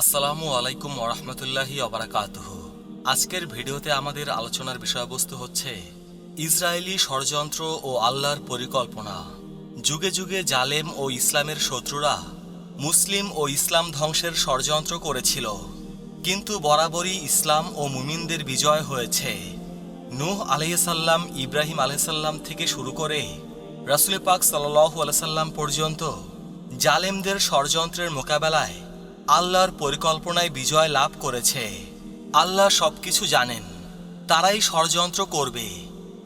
আসসালামু আলাইকুম ওরহমতুল্লাহি অবরাকাতুহ আজকের ভিডিওতে আমাদের আলোচনার বিষয়বস্তু হচ্ছে ইসরায়েলি ষড়যন্ত্র ও আল্লাহর পরিকল্পনা। যুগে যুগে জালেম ও ইসলামের শত্রুরা মুসলিম ও ইসলাম ধ্বংসের ষড়যন্ত্র করেছিল। কিন্তু বরাবরই ইসলাম ও মুমিনদের বিজয় হয়েছে। নূহ আলাইসাল্লাম ইব্রাহিম আলাইসাল্লাম থেকে শুরু করে রাসুল পাক সাল্লাহ আলাইসাল্লাম পর্যন্ত জালেমদের ষড়যন্ত্রের মোকাবেলায় আল্লাহর পরিকল্পনায় বিজয় লাভ করেছে। আল্লাহ সবকিছু জানেন। তারাই ষড়যন্ত্র করবে।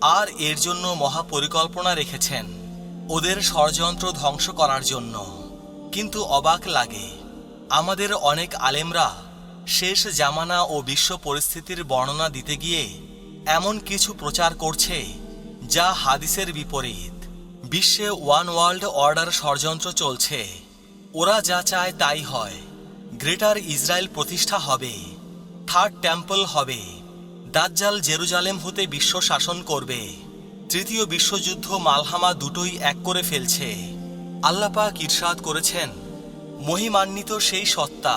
আর এর জন্য মহাপরিকল্পনা রেখেছেন। ওদের ষড়যন্ত্র ধ্বংস করার জন্য। কিন্তু অবাক লাগে। আমাদের অনেক আলেমরা শেষ জামানা ও বিশ্ব পরিস্থিতির বর্ণনা দিতে গিয়ে এমন কিছু প্রচার করছে যা হাদিসের বিপরীত। বিশ্বে ওয়ান ওয়ার্ল্ড অর্ডার ষড়যন্ত্র চলছে। ওরা যা চায় তাই হয়। গ্রেটার ইসরায়েল প্রতিষ্ঠা হবে, থার্ড টেম্পল হবে, দাজ্জাল জেরুজালেম হতে বিশ্ব শাসন করবে, তৃতীয় বিশ্বযুদ্ধ মালহামা দুটোই এক করে ফেলছে। আল্লাপাক ইরশাদ করেছেন, মহিমান্বিত সেই সত্তা,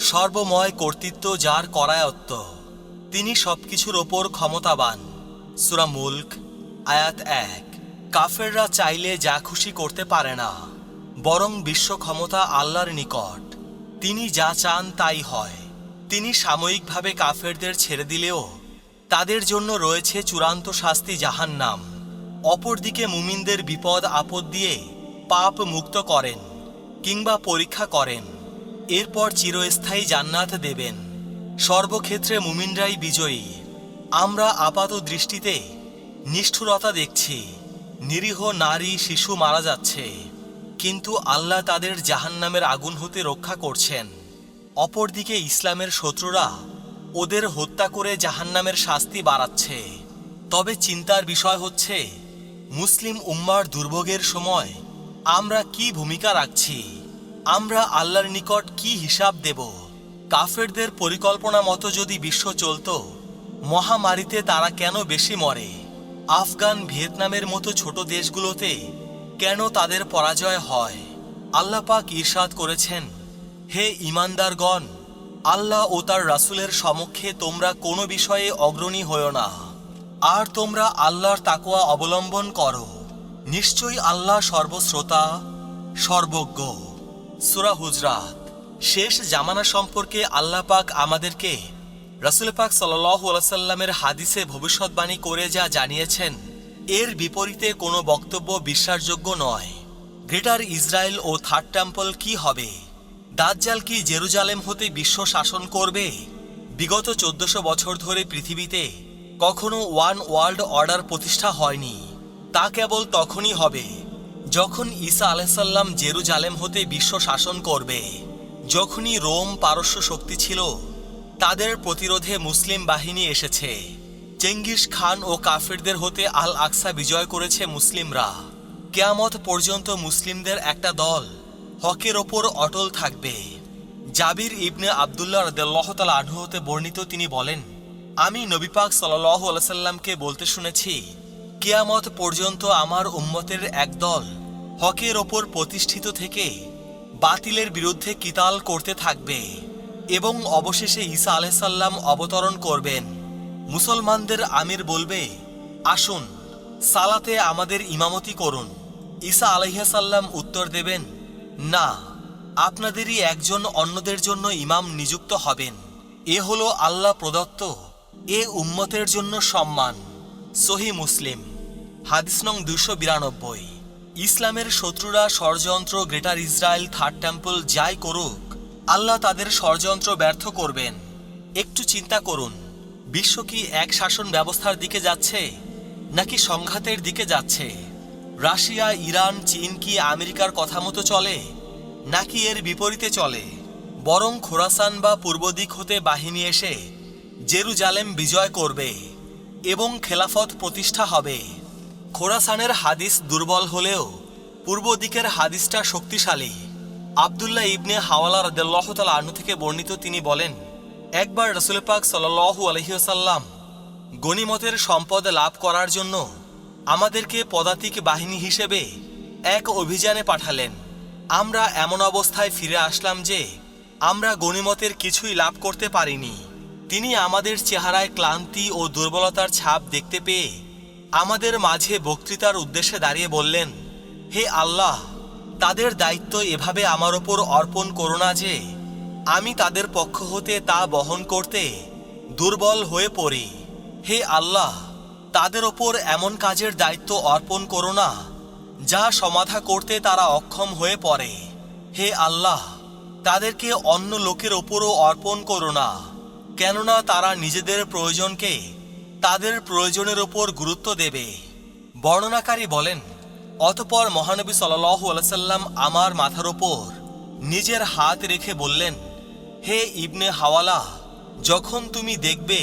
সর্বময় কর্তৃত্ব যার করায়ত্ত। তিনি সবকিছুর ওপর ক্ষমতাবান। সুরা মুল্ক, আয়াত এক। কাফেররা চাইলে যা খুশি করতে পারে না, বরং বিশ্ব ক্ষমতা আল্লাহর নিকট। তিনি যা চান তাই হয়। তিনি সাময়িকভাবে কাফেরদের ছেড়ে দিলেও তাদের জন্য রয়েছে চূড়ান্ত শাস্তি জাহান্নাম। অপরদিকে মুমিনদের বিপদ আপদ দিয়ে পাপ মুক্ত করেন কিংবা পরীক্ষা করেন। এরপর চিরস্থায়ী জান্নাত দেবেন। সর্বক্ষেত্রে মুমিনরাই বিজয়ী। আমরা আপাত দৃষ্টিতে নিষ্ঠুরতা দেখছি। নিরীহ নারী শিশু মারা যাচ্ছে। কিন্তু আল্লাহ তাদের জাহান্নামের আগুন হতে রক্ষা করছেন। অপরদিকে ইসলামের শত্রুরা ওদের হত্যা করে জাহান্নামের শাস্তি বাড়াচ্ছে। তবে চিন্তার বিষয় হচ্ছে, মুসলিম উম্মার দুর্ভোগের সময় আমরা কি ভূমিকা রাখছি? আমরা আল্লাহর নিকট কি হিসাব দেব? কাফেরদের পরিকল্পনা মতো যদি বিশ্ব চলত, মহামারীতে তারা কেন বেশি মরে? আফগান ভিয়েতনামের মতো ছোট দেশগুলোতে কেন তাদের পরাজয় হয়? আল্লাহ পাক ঈর্ষাদ করেছেন, হে ইমানদারগণ আল্লাহ ও তার রাসূলের সমক্ষে তোমরা কোনো বিষয়ে অগ্রণী হও না। আর তোমরা আল্লাহর তাকোয়া অবলম্বন করো। নিশ্চয়ই আল্লাহ সর্বশ্রোতা, সর্বজ্ঞ। সুরা হুজরাত। শেষ জামানা সম্পর্কে আল্লাহ পাক আমাদেরকে রাসুল পাক সাল্লাহ সাল্লামের হাদিসে ভবিষ্যৎবাণী করে যা জানিয়েছেন এর বিপরীতে কোনো বক্তব্য বিশ্বাসযোগ্য নয়। গ্রেটার ইসরায়েল ও থার্ড টেম্পল কি হবে? দাজ্জাল কি জেরুজালেম হতে বিশ্ব শাসন করবে? বিগত চোদ্দশো বছর ধরে পৃথিবীতে কখনো ওয়ান ওয়ার্ল্ড অর্ডার প্রতিষ্ঠা হয়নি। তা কেবল তখনই হবে যখন ঈসা আলাইসাল্লাম জেরুজালেম হতে বিশ্ব শাসন করবে। যখনই রোম পারস্য শক্তি ছিল, তাদের প্রতিরোধে মুসলিম বাহিনী এসেছে। চেঙ্গিস খান ও কাফিরদের হতে আল আকসা বিজয় করেছে মুসলিমরা। কেয়ামত পর্যন্ত মুসলিমদের একটা দল হকের ওপর অটল থাকবে। জাবির ইবনে আবদুল্লাহ রদাল্লাহতালা আনহু হতে বর্ণিত তিনি বলেন, আমি নবীপাক সাল্লাহ আলাইসাল্লামকে বলতে শুনেছি, কেয়ামত পর্যন্ত আমার উম্মতের এক দল হকের ওপর প্রতিষ্ঠিত থেকে বাতিলের বিরুদ্ধে কিতাল করতে থাকবে এবং অবশেষে ঈসা আলাইসাল্লাম অবতরণ করবেন। মুসলমানদের আমির বলবে, আসুন, সালাতে আমাদের ইমামতি করুন। ঈসা আলাইহাসাল্লাম উত্তর দেবেন, না, আপনাদেরই একজন অন্যদের জন্য ইমাম নিযুক্ত হবেন। এ হলো আল্লাহ প্রদত্ত, এ উম্মতের জন্য সম্মান। সহি মুসলিম, হাদিস নং দুশো বিরানব্বই। ইসলামের শত্রুরা ষড়যন্ত্র গ্রেটার ইসরায়েল থার্ড টেম্পল যাই করুক, আল্লাহ তাদের ষড়যন্ত্র ব্যর্থ করবেন। একটু চিন্তা করুন বিশ্ব কি এক শাসন ব্যবস্থার দিকে যাচ্ছে, নাকি সংঘাতের দিকে যাচ্ছে? রাশিয়া, ইরান, চীন কি আমেরিকার কথা মতো চলে, নাকি এর বিপরীতে চলে? বরং খোরাসান বা পূর্ব দিক হতে বাহিনী এসে জেরুজালেম বিজয় করবে এবং খেলাফত প্রতিষ্ঠা হবে। খোরাসানের হাদিস দুর্বল হলেও পূর্ব দিকের হাদিসটা শক্তিশালী। আবদুল্লাহ ইবনে হাওয়ালা রদাল্লাহতাল আনু থেকে বর্ণিত তিনি বলেন একবার রসুল পাক সাল্লাহু আলহিউসাল্লাম গনিমতের সম্পদ লাভ করার জন্য আমাদেরকে পদাতিক বাহিনী হিসেবে এক অভিযানে পাঠালেন। আমরা এমন অবস্থায় ফিরে আসলাম যে আমরা গণিমতের কিছুই লাভ করতে পারিনি। তিনি আমাদের চেহারায় ক্লান্তি ও দুর্বলতার ছাপ দেখতে পেয়ে আমাদের মাঝে বক্তৃতার উদ্দেশ্যে দাঁড়িয়ে বললেন, হে আল্লাহ, তাদের দায়িত্ব এভাবে আমার ওপর অর্পণ করো না যে আমি তাদের পক্ষ হতে তা বহন করতে দুর্বল হয়ে পড়ি। হে আল্লাহ, তাদের ওপর এমন কাজের দায়িত্ব অর্পণ করো না, যা সমাধা করতে তারা অক্ষম হয়ে পড়ে। হে আল্লাহ, তাদেরকে অন্য লোকের ওপরও অর্পণ করো না, কেননা তারা নিজেদের প্রয়োজনকে তাদের প্রয়োজনের ওপর গুরুত্ব দেবে। বর্ণনাকারী বলেন, অতপর মহানবী সাল্লাল্লাহু আলাইহি সাল্লাম আমার মাথার ওপর নিজের হাত রেখে বললেন হে ইবনে হাওয়ালা, যখন তুমি দেখবে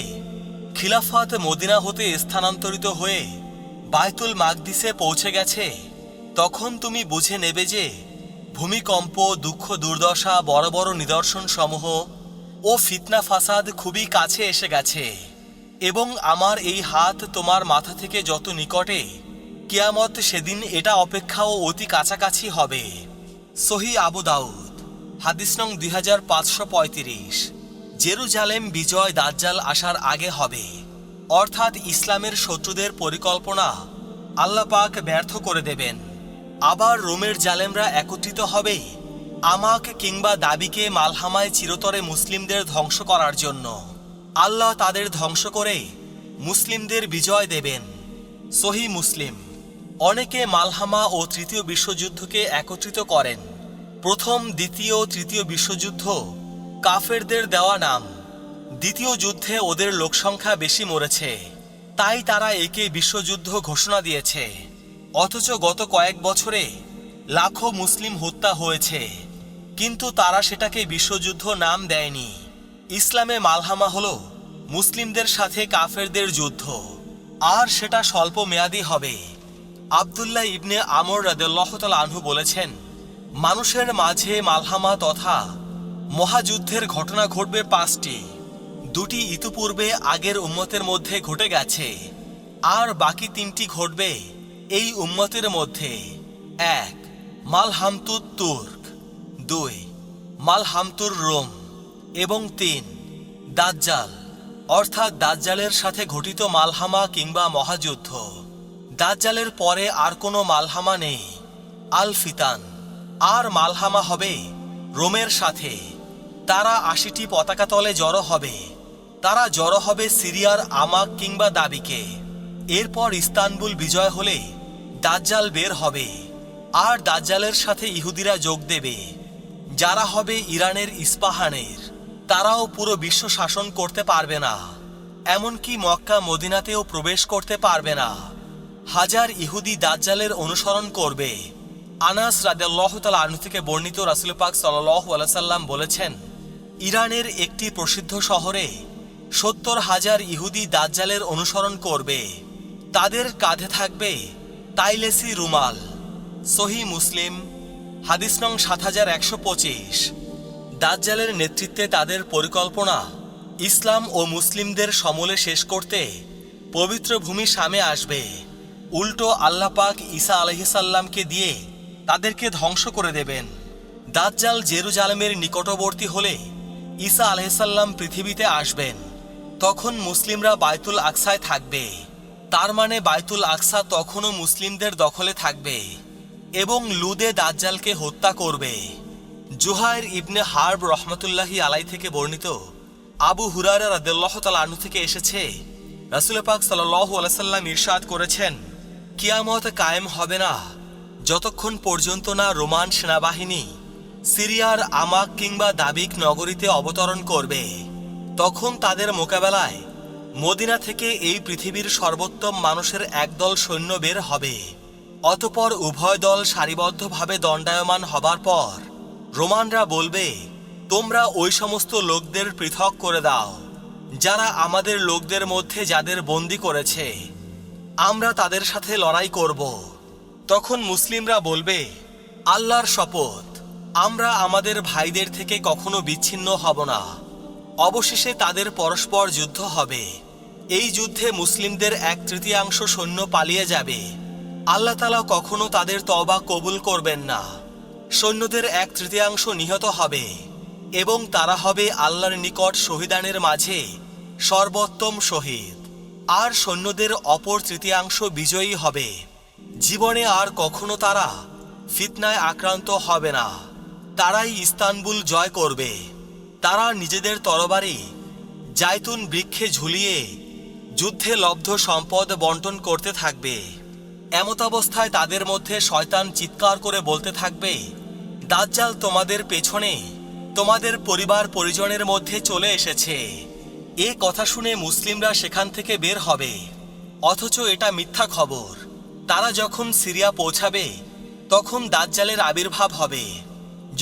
খিলাফত মদিনা হতে স্থানান্তরিত হয়ে বায়তুল মাগদিসে পৌঁছে গেছে, তখন তুমি বুঝে নেবে যে ভূমিকম্প, দুঃখ, দুর্দশা, বড় বড় নিদর্শন সমূহ ও ফিতনা ফাসাদ খুবই কাছে এসে গেছে এবং আমার এই হাত তোমার মাথা থেকে যত নিকটে, কিয়ামত সেদিন এটা অপেক্ষাও অতি কাছাকাছি হবে। সহি আবু দাউদ। হাদিস নং দুই হাজার পাঁচশো পঁয়ত্রিশ। জেরুজালেম বিজয় দাজ্জাল আসার আগে হবে। অর্থাৎ ইসলামের শত্রুদের পরিকল্পনা আল্লাহ পাক ব্যর্থ করে দেবেন। আবার রোমের জালেমরা একত্রিত হবে আমাক কিংবা দাবিকে মালহামায় চিরতরে মুসলিমদের ধ্বংস করার জন্য। আল্লাহ তাদের ধ্বংস করে মুসলিমদের বিজয় দেবেন। সহি মুসলিম। অনেকে মালহামা ও তৃতীয় বিশ্বযুদ্ধকে একত্রিত করেন। প্রথম, দ্বিতীয় তৃতীয় বিশ্বযুদ্ধ কাফেরদের দেওয়া নাম। দ্বিতীয় যুদ্ধে ওদের লোকসংখ্যা বেশি মরেছে। তাই তারা একে বিশ্বযুদ্ধ ঘোষণা দিয়েছে। অথচ গত কয়েক বছরে লাখো মুসলিম হত্যা হয়েছে। কিন্তু তারা সেটাকে বিশ্বযুদ্ধ নাম দেয়নি। ইসলামে মালহামা হল মুসলিমদের সাথে কাফেরদের যুদ্ধ। আর সেটা স্বল্প মেয়াদী হবে। আবদুল্লাহ ইবনে আমর রাদেল্লাহতাল আনহু বলেছেন মানুষের মাঝে মালহামা তথা মহাযুদ্ধের ঘটনা ঘটবে পাঁচটি। দুটি ইতিপূর্বে আগের উম্মতের মধ্যে ঘটে গেছে। আর বাকি তিনটি ঘটবে এই উম্মতের মধ্যে। এক মালহামতুর তুর্ক। দুই, মালহামতুর রোম। এবং তিন, দাজ্জাল। অর্থাৎ দাজ্জালের সাথে ঘটিত মালহামা কিংবা মহাযুদ্ধ। দাজ্জালের পরে আর কোনো মালহামা নেই। আল ফিতান। আর মালহামা হবে রোমের সাথে। তারা আশিটি পতাকা তলে জড়ো হবে। তারা জড়ো হবে সিরিয়ার আমাক কিংবা দাবিকে। এরপর ইস্তানবুল বিজয় হলে দাজ্জাল বের হবে। আর দাজ্জালের সাথে ইহুদিরা যোগ দেবে। যারা হবে ইরানের ইস্পাহানের। তারাও পুরো বিশ্ব শাসন করতে পারবে না। এমনকি মক্কা মদিনাতেও প্রবেশ করতে পারবে না। হাজার ইহুদি দাজ্জালের অনুসরণ করবে। আনাস রাদেল্লাহ তালা আনু থেকে বর্ণিত রাসুল পাক সাল্লাহ আলাইসাল্লাম বলেছেন, ইরানের একটি প্রসিদ্ধ শহরে সত্তর হাজার ইহুদি দাজ্জালের অনুসরণ করবে, তাদের কাঁধে থাকবে তাইলেসি রুমাল। সহি মুসলিম, হাদিস নং সাত হাজার একশো পঁচিশ। দাজ্জালের নেতৃত্বে তাদের পরিকল্পনা ইসলাম ও মুসলিমদের সমলে শেষ করতে পবিত্র ভূমি সামে আসবে। উল্টো আল্লাহ পাক ঈসা আলহিসাল্লামকে দিয়ে তাদেরকে ধ্বংস করে দেবেন। দাজ্জাল জেরুজালেমের নিকটবর্তী হলে ঈসা আলহিসাল্লাম পৃথিবীতে আসবেন। তখন মুসলিমরা বায়তুল আকসায় থাকবে। তার মানে বায়তুল আকসা তখনও মুসলিমদের দখলে থাকবে এবং লুদে দাজ্জালকে হত্যা করবে। জুহাইর ইবনে হার্ব রহমতুল্লাহি আলাই থেকে বর্ণিত আবু হুরারা রাদেল্লাহ আনু থেকে এসেছে। রাসুল পাক সাল্লাহু আলাইসাল্লাম ইরশাদ করেছেন, কিয়ামত কায়েম হবে না যতক্ষণ পর্যন্ত না রোমান সেনাবাহিনী সিরিয়ার আমাক কিংবা দাবিক নগরীতে অবতরণ করবে, তখন তাদের মোকাবেলায় মদিনা থেকে এই পৃথিবীর সর্বোত্তম মানুষের একদল সৈন্য বের হবে। অতপর উভয় দল সারিবদ্ধভাবে দণ্ডায়মান হবার পর রোমানরা বলবে, তোমরা ওই সমস্ত লোকদের পৃথক করে দাও, যারা আমাদের লোকদের মধ্যে যাদের বন্দি করেছে। আমরা তাদের সাথে লড়াই করব। তখন মুসলিমরা বলবে, আল্লাহর শপথ, আমরা আমাদের ভাইদের থেকে কখনো বিচ্ছিন্ন হব না। অবশেষে তাদের পরস্পর যুদ্ধ হবে। এই যুদ্ধে মুসলিমদের এক তৃতীয়াংশ সৈন্য পালিয়ে যাবে। আল্লাহ তালা কখনো তাদের তবা কবুল করবেন না। সৈন্যদের এক তৃতীয়াংশ নিহত হবে এবং তারা হবে আল্লাহর নিকট শহীদানের মাঝে সর্বোত্তম শহীদ। আর সৈন্যদের অপর তৃতীয়াংশ বিজয়ী হবে। জীবনে আর কখনো তারা ফিতনায় আক্রান্ত হবে না। তারাই ইস্তানবুল জয় করবে। তারা নিজেদের তরবারি জায়তুন বৃক্ষে ঝুলিয়ে যুদ্ধে লব্ধ সম্পদ বন্টন করতে থাকবে। এমতাবস্থায় তাদের মধ্যে শয়তান চিৎকার করে বলতে থাকবে, দাজ্জাল তোমাদের পেছনে, তোমাদের পরিবার পরিজনের মধ্যে চলে এসেছে। এ কথা শুনে মুসলিমরা সেখান থেকে বের হবে। অথচ এটা মিথ্যা খবর। তারা যখন সিরিয়া পৌঁছাবে, তখন দাজ্জালের আবির্ভাব হবে।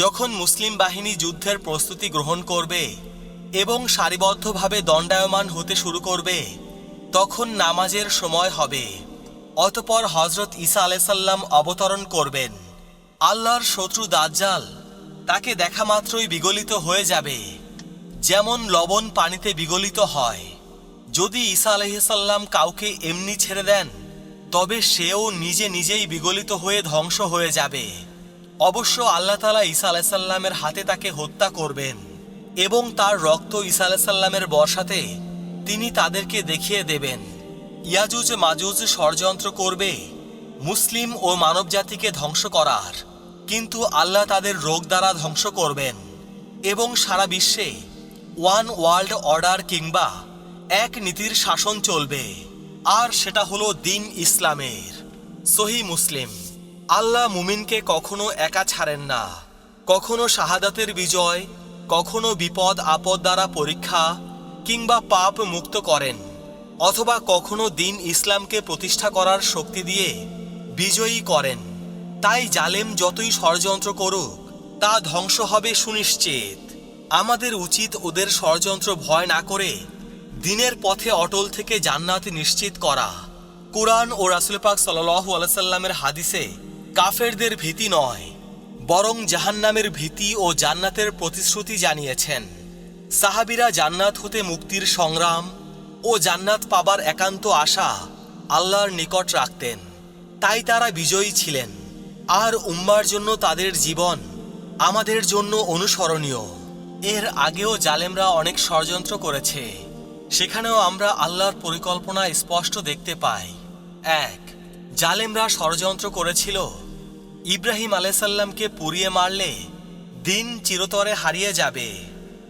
যখন মুসলিম বাহিনী যুদ্ধের প্রস্তুতি গ্রহণ করবে এবং সারিবদ্ধভাবে দণ্ডায়মান হতে শুরু করবে, তখন নামাজের সময় হবে। অতপর হজরত ঈসা আলাইসাল্লাম অবতরণ করবেন। আল্লাহর শত্রু দাজ্জাল তাকে দেখা মাত্রই বিগলিত হয়ে যাবে, যেমন লবণ পানিতে বিগলিত হয়। যদি ঈসা আলহিসাল্লাম কাউকে এমনি ছেড়ে দেন তবে সেও নিজে নিজেই বিগলিত হয়ে ধ্বংস হয়ে যাবে। অবশ্য আল্লাহ তালা ঈসা আলাইসাল্লামের হাতে তাকে হত্যা করবেন এবং তার রক্ত ঈসা আলাইসাল্লামের বর্ষাতে তিনি তাদেরকে দেখিয়ে দেবেন। ইয়াজুজ মাজুজ ষড়যন্ত্র করবে, মুসলিম ও মানবজাতিকে ধ্বংস করার। কিন্তু আল্লাহ তাদের রোগ দ্বারা ধ্বংস করবেন এবং সারা বিশ্বে ওয়ান ওয়ার্ল্ড অর্ডার কিংবা এক নীতির শাসন চলবে। আর সেটা হলো দিন ইসলামের। সহি মুসলিম, আল্লাহ মুমিনকে কখনো একা ছাড়েন না। কখনো শাহাদাতের বিজয়, কখনো বিপদ আপদ দ্বারা পরীক্ষা কিংবা পাপ মুক্ত করেন। অথবা কখনো দিন ইসলামকে প্রতিষ্ঠা করার শক্তি দিয়ে বিজয়ী করেন। তাই জালেম যতই ষড়যন্ত্র করুক, তা ধ্বংস হবে সুনিশ্চিত। আমাদের উচিত ওদের ষড়যন্ত্র ভয় না করে দিনের পথে অটল থেকে জান্নাত নিশ্চিত করা। কোরআন ও রাসুল পাক সাল্লাহু আলাইসাল্লামের হাদিসে কাফেরদের ভীতি নয়, বরং জাহান্নামের ভীতি ও জান্নাতের প্রতিশ্রুতি জানিয়েছেন। সাহাবিরা জান্নাত হতে মুক্তির সংগ্রাম ও জান্নাত পাবার একান্ত আশা আল্লাহর নিকট রাখতেন। তাই তারা বিজয়ী ছিলেন। আর উম্মার জন্য তাদের জীবন আমাদের জন্য অনুসরণীয়। এর আগেও জালেমরা অনেক ষড়যন্ত্র করেছে। সেখানেও আমরা আল্লাহর পরিকল্পনা স্পষ্ট দেখতে পাই। এক, জালেমরা ষড়যন্ত্র করেছিল। ইব্রাহিম আলাইসাল্লামকে পুড়িয়ে মারলে দিন চিরতরে হারিয়ে যাবে।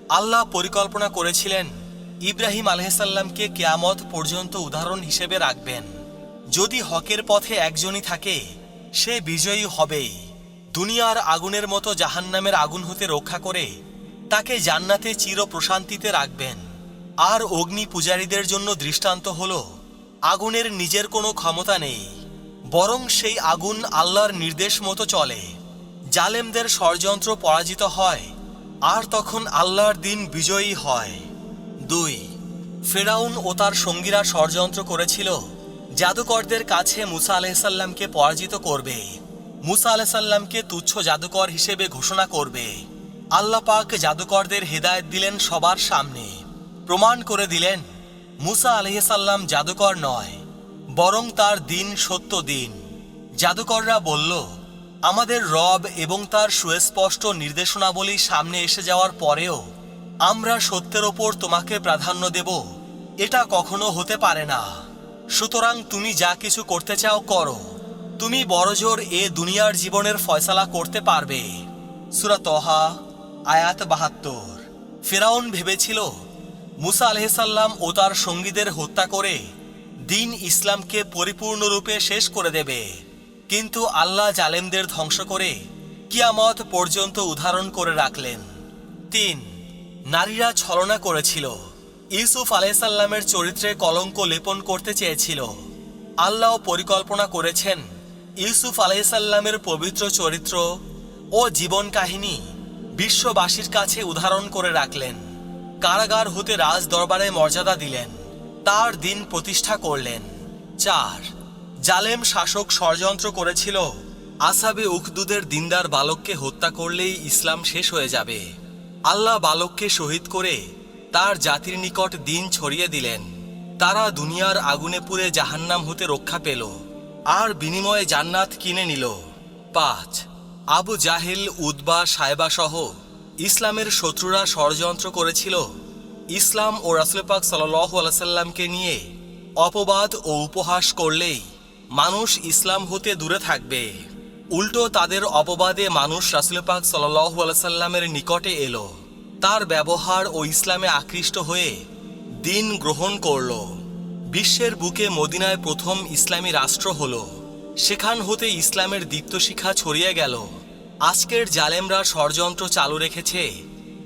আল্লাহ পরিকল্পনা করেছিলেন ইব্রাহিম আলহাসাল্লামকে কেয়ামত পর্যন্ত উদাহরণ হিসেবে রাখবেন। যদি হকের পথে একজনই থাকে, সে বিজয়ী হবেই। দুনিয়ার আগুনের মতো জাহান্নামের আগুন হতে রক্ষা করে তাকে জান্নাতে চির প্রশান্তিতে রাখবেন। আর অগ্নি পূজারীদের জন্য দৃষ্টান্ত হল, আগুনের নিজের কোনো ক্ষমতা নেই, বরং সেই আগুন আল্লাহর নির্দেশ মতো চলে, জালেমদের ষড়যন্ত্র পরাজিত হয়, আর তখন আল্লাহর দিন বিজয়ী হয়। দুই, ফেরাউন ও তার সঙ্গীরা ষড়যন্ত্র করেছিল, জাদুকরদের কাছে মুসা আলাইসাল্লামকে পরাজিত করবে, মুসা আলাইসাল্লামকে তুচ্ছ জাদুকর হিসেবে ঘোষণা করবে, আল্লাপাক জাদুকরদের হেদায়ত দিলেন সবার সামনে। প্রমাণ করে দিলেন, মুসা আলহিসাল্লাম জাদুকর নয়, বরং তার দিন সত্য দিন। জাদুকররা বলল, আমাদের রব এবং তার সুস্পষ্ট নির্দেশনাবলী সামনে এসে যাওয়ার পরেও আমরা সত্যের ওপর তোমাকে প্রাধান্য দেব, এটা কখনো হতে পারে না। সুতরাং তুমি যা কিছু করতে চাও করো। তুমি বড়জোর এ দুনিয়ার জীবনের ফয়সালা করতে পারবে। সুরাতহা আয়াত বাহাত্তর। ফেরাউন ভেবেছিল মুসা আলহিসাল্লাম ও তার সঙ্গীদের হত্যা করে দিন ইসলামকে পরিপূর্ণরূপে শেষ করে দেবে। কিন্তু আল্লাহ জালেমদের ধ্বংস করে কিয়ামত পর্যন্ত উদাহরণ করে রাখলেন। তিন, নারীরা ছলনা করেছিল। ইউসুফ আলাইসাল্লামের চরিত্রে কলঙ্ক লেপন করতে চেয়েছিল। আল্লাহ পরিকল্পনা করেছেন ইউসুফ আলাইসাল্লামের পবিত্র চরিত্র ও জীবন কাহিনী বিশ্ববাসীর কাছে উদাহরণ করে রাখলেন। কারাগার হতে রাজ দরবারে মর্যাদা দিলেন। তার দিন প্রতিষ্ঠা করলেন। চার, জালেম শাসক ষড়যন্ত্র করেছিল। আসাবে উখদুদের দিনদার বালককে হত্যা করলেই ইসলাম শেষ হয়ে যাবে। আল্লাহ বালককে শহীদ করে তার জাতির নিকট দিন ছড়িয়ে দিলেন। তারা দুনিয়ার আগুনে পুড়ে জাহান্নাম হতে রক্ষা পেল আর বিনিময়ে জান্নাত কিনে নিল। পাঁচ, আবু জাহেল উদ্বা সাহেবা সহ ইসলামের শত্রুরা ষড়যন্ত্র করেছিল। ইসলাম ও রাসুল পাক সাল্লাহ নিয়ে অপবাদ ও উপহাস করলেই মানুষ ইসলাম হতে দূরে থাকবে। উল্টো তাদের অপবাদে মানুষ রাসুল পাক সাল্লাহ আলাইসাল্লামের নিকটে এলো। তার ব্যবহার ও ইসলামে আকৃষ্ট হয়ে দিন গ্রহণ করল। বিশ্বের বুকে মদিনায় প্রথম ইসলামী রাষ্ট্র হল। সেখান হতে ইসলামের দীপ্ত ছড়িয়ে গেল। আজকের জালেমরা ষড়যন্ত্র চালু রেখেছে।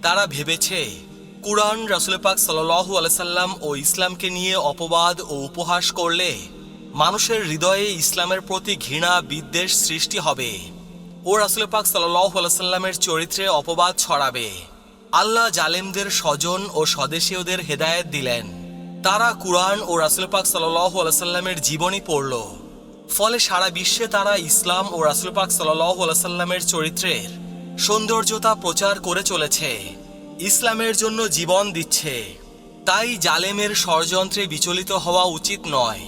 তারা ভেবেছে, কুরআন রাসুল পাক সাল্লাহু আলাইসাল্লাম ও ইসলামকে নিয়ে অপবাদ ও উপহাস করলে মানুষের হৃদয়ে ইসলামের প্রতি ঘৃণা, বিদ্বেষ সৃষ্টি হবে। ও রাসুল পাক সাল্লাহু আলাইসাল্লামের চরিত্রে অপবাদ ছড়াবে। আল্লাহ জালেমদের স্বজন ও স্বদেশীয়দের হেদায়েত দিলেন। তারা কুরআন ও রাসুল পাক সাল্লাহু আলাইসাল্লামের জীবনী পড়ল। ফলে সারা বিশ্বে তারা ইসলাম ও রাসুল পাক সাল্লাহু আলাইসাল্লামের চরিত্রের সৌন্দর্যতা প্রচার করে চলেছে। ইসলামের জন্য জীবন দিচ্ছে। তাই জালেমের ষড়যন্ত্রে বিচলিত হওয়া উচিত নয়।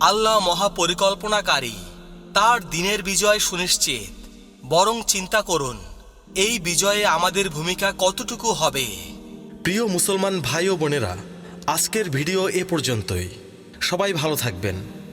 আল্লাহ মহাপরিকল্পনাকারী। তার দিনের বিজয় সুনিশ্চিত। বরং চিন্তা করুন, এই বিজয়ে আমাদের ভূমিকা কতটুকু হবে? প্রিয় মুসলমান ভাই ও বোনেরা, আজকের ভিডিও এ পর্যন্তই। সবাই ভালো থাকবেন।